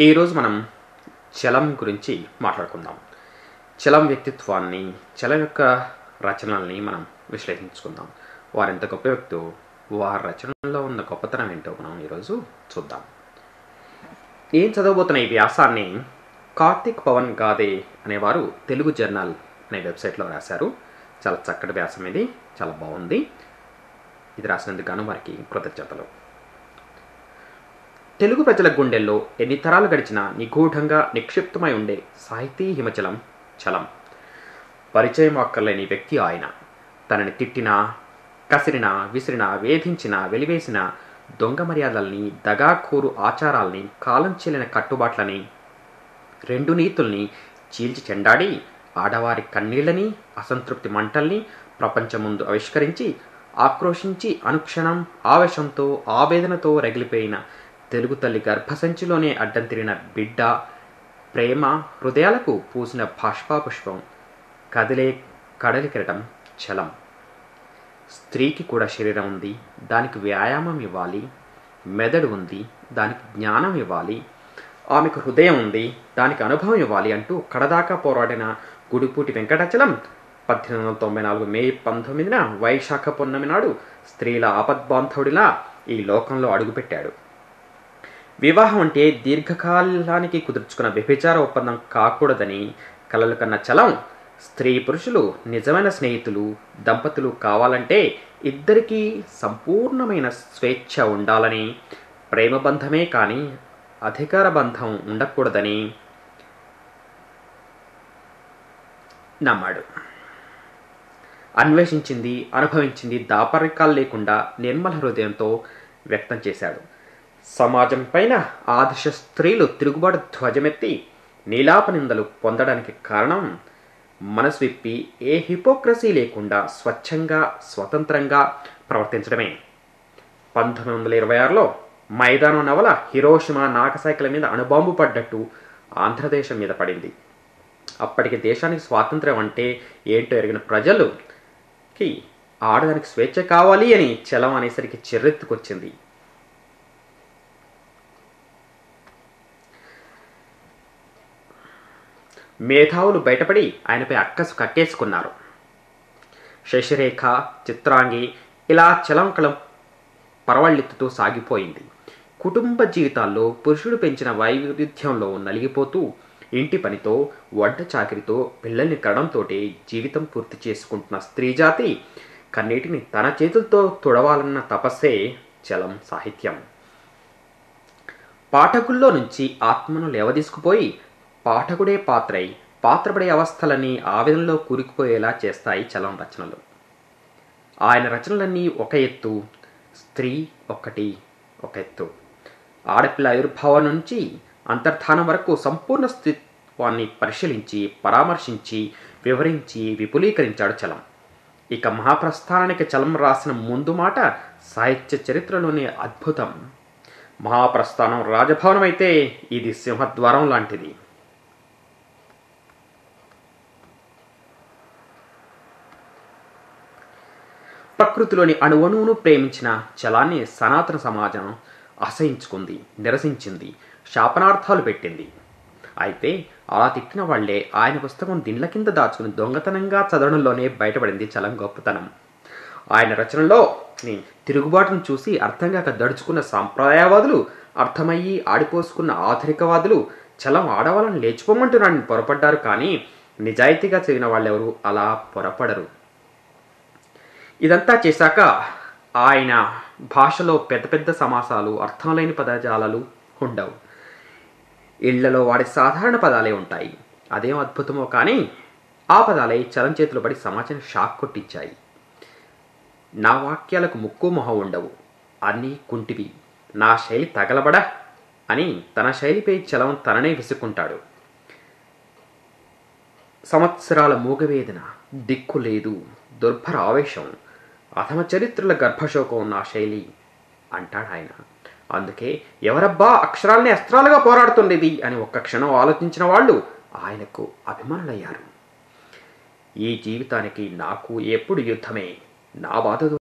ఈరోజు మనం చలం గురించి మాట్లాడుకుందాం. చలం వ్యక్తిత్వాన్ని చలం యొక్క రచనల్ని మనం విశ్లేషించుకుందాం. వారెంత గొప్ప వ్యక్తో వారి రచనల్లో ఉన్న గొప్పతనం ఏంటో మనం ఈరోజు చూద్దాం. ఏం చదవబోతున్న ఈ వ్యాసాన్ని కార్తిక్ పవన్ గాదే అనేవారు తెలుగు జర్నల్ అనే వెబ్సైట్లో రాశారు. చాలా చక్కటి వ్యాసం ఇది చాలా బాగుంది. ఇది రాసినందుకు గాను వారికి కృతజ్ఞతలు. తెలుగు ప్రజల గుండెల్లో ఎన్ని తరాలు గడిచినా నిగూఢంగా నిక్షిప్తమై ఉండే సాహితీ హిమచలం చలం. పరిచయం అక్కర్లేని వ్యక్తి ఆయన. తనని తిట్టినా కసిరినా విసిరినా వేధించిన వెలివేసిన దొంగ మర్యాదల్ని దగాకూరు ఆచారాల్ని కాలం చెల్లిన కట్టుబాట్లని రెండు నీతుల్ని చీల్చి చెండాడి ఆడవారి కన్నీళ్ళని అసంతృప్తి మంటల్ని ప్రపంచం ముందు ఆవిష్కరించి ఆక్రోశించి అనుక్షణం ఆవేశంతో ఆవేదనతో రగిలిపోయిన తెలుగు తల్లి గర్భసంచిలోనే అడ్డం తిరిగిన బిడ్డ ప్రేమ హృదయాలకు పూసిన బాష్పాపుష్పం కదిలే కడలికెరటం చలం. స్త్రీకి కూడా శరీరం ఉంది దానికి వ్యాయామం ఇవ్వాలి మెదడు ఉంది దానికి జ్ఞానం ఇవ్వాలి ఆమెకు హృదయం ఉంది దానికి అనుభవం ఇవ్వాలి అంటూ కడదాకా పోరాడిన గుడిపూటి వెంకటాచలం పద్దెనిమిది వందల తొంభై నాలుగు మే పంతొమ్మిదిన వైశాఖ పౌర్ణమి నాడు స్త్రీల ఆపద్బాంధవుడిలా ఈ లోకంలో అడుగుపెట్టాడు. వివాహం అంటే దీర్ఘకాలానికి కుదుర్చుకున్న వ్యభిచార ఒప్పందం కాకూడదని కలలు కన్న చలం. స్త్రీ పురుషులు నిజమైన స్నేహితులు దంపతులు కావాలంటే ఇద్దరికీ సంపూర్ణమైన స్వేచ్ఛ ఉండాలని ప్రేమ బంధమే కానీ అధికార బంధం ఉండకూడదని నమ్మాడు. అన్వేషించింది అనుభవించింది దాపరికాలు లేకుండా నిర్మల హృదయంతో వ్యక్తం చేశాడు. సమాజం పైన ఆదర్శ స్త్రీలు తిరుగుబాటు ధ్వజమెత్తి నీలాప నిందలు పొందడానికి కారణం మనసు విప్పి ఏ హిపోక్రసీ లేకుండా స్వచ్ఛంగా స్వతంత్రంగా ప్రవర్తించడమే. పంతొమ్మిది వందల ఇరవై ఆరులో మైదానం నవల హిరోషిమా నాగసైకిల మీద అణుబాంబు పడ్డట్టు ఆంధ్రదేశం మీద పడింది. అప్పటికి దేశానికి స్వాతంత్రం అంటే ఏంటో ఎరిగిన ప్రజలుకి ఆడదానికి స్వేచ్ఛ కావాలి అని చలం అనేసరికి చెర్రెత్తుకొచ్చింది. మేధావులు బయటపడి ఆయనపై అక్కసు కట్టేసుకున్నారు. శశిరేఖ చిత్రాంగి ఇలా చలంకలం పరవళ్ళెత్తుతూ సాగిపోయింది. కుటుంబ జీవితాల్లో పురుషుడు పెంచిన వైవిధ్యంలో నలిగిపోతూ ఇంటి పనితో వంట చాకిరితో పిల్లల్ని కడడంతో జీవితం పూర్తి చేసుకుంటున్న స్త్రీ జాతి కన్నీటిని తన చేతులతో తుడవాలన్న తపస్సే చలం సాహిత్యం. పాఠకుల్లో నుంచి ఆత్మను లేవదీసుకుపోయి పాఠకుడే పాత్రై పాత్రపడే అవస్థలన్నీ ఆవేదనలో కూరుకుపోయేలా చేస్తాయి చలం రచనలు. ఆయన రచనలన్నీ ఒక ఎత్తు స్త్రీ ఒక్కటి ఒక ఎత్తు. ఆడపిల్ల ఆవిర్భావం నుంచి అంతర్ధానం వరకు సంపూర్ణ స్థిత్వాన్ని పరిశీలించి పరామర్శించి వివరించి విపులీకరించాడు చలం. ఇక మహాప్రస్థానానికి చలం రాసిన ముందు మాట సాహిత్య చరిత్రలోని అద్భుతం. మహాప్రస్థానం రాజభవనం అయితే ఇది సింహద్వారం లాంటిది. ప్రకృతిలోని అణువణువును ప్రేమించిన చలాన్ని సనాతన సమాజం అసహించుకుంది నిరసించింది శాపనార్థాలు పెట్టింది. అయితే అలా తిట్టిన వాళ్ళే ఆయన పుస్తకం దిండ్ల కింద దాచుకుని దొంగతనంగా చదవడంలోనే బయటపడింది చలం గొప్పతనం. ఆయన రచనలో తిరుగుబాటును చూసి అర్థం కాక దడుచుకున్న సాంప్రదాయవాదులు అర్థమయ్యి ఆడిపోసుకున్న ఆధునికవాదులు చలం ఆడవాళ్ళని లేచిపోమంటున్నాడని పొరపడ్డారు కానీ నిజాయితీగా చదివిన వాళ్ళెవరూ అలా పొరపడరు. ఇదంతా చేశాక ఆయన భాషలో పెద్ద పెద్ద సమాసాలు అర్థం లేని పదజాలాలు ఉండవు. ఇళ్ళలో వాడే సాధారణ పదాలే ఉంటాయి. అదేం అద్భుతమో కానీ ఆ పదాలే చలం చేతులు పడి సమాజాన్ని షాక్ కొట్టించాయి. నా వాక్యాలకు ముక్కు మొహం ఉండవు. అన్నీ కుంటివి. నా శైలి తగలబడా అని తన శైలిపై చలం తననే విసుక్కుంటాడు. సంవత్సరాల మూగవేదన దిక్కు లేదు దుర్భర ఆవేశం అథమ చరిత్రల గర్భశోకం నా శైలి అంటాడు ఆయన. అందుకే ఎవరబ్బా అక్షరాల్ని అస్త్రాలుగా పోరాడుతుండేది అని ఒక్క క్షణం ఆలోచించిన వాళ్ళు ఆయనకు అభిమానులయ్యారు. ఈ జీవితానికి నాకు ఎప్పుడు యుద్ధమే నా బాధ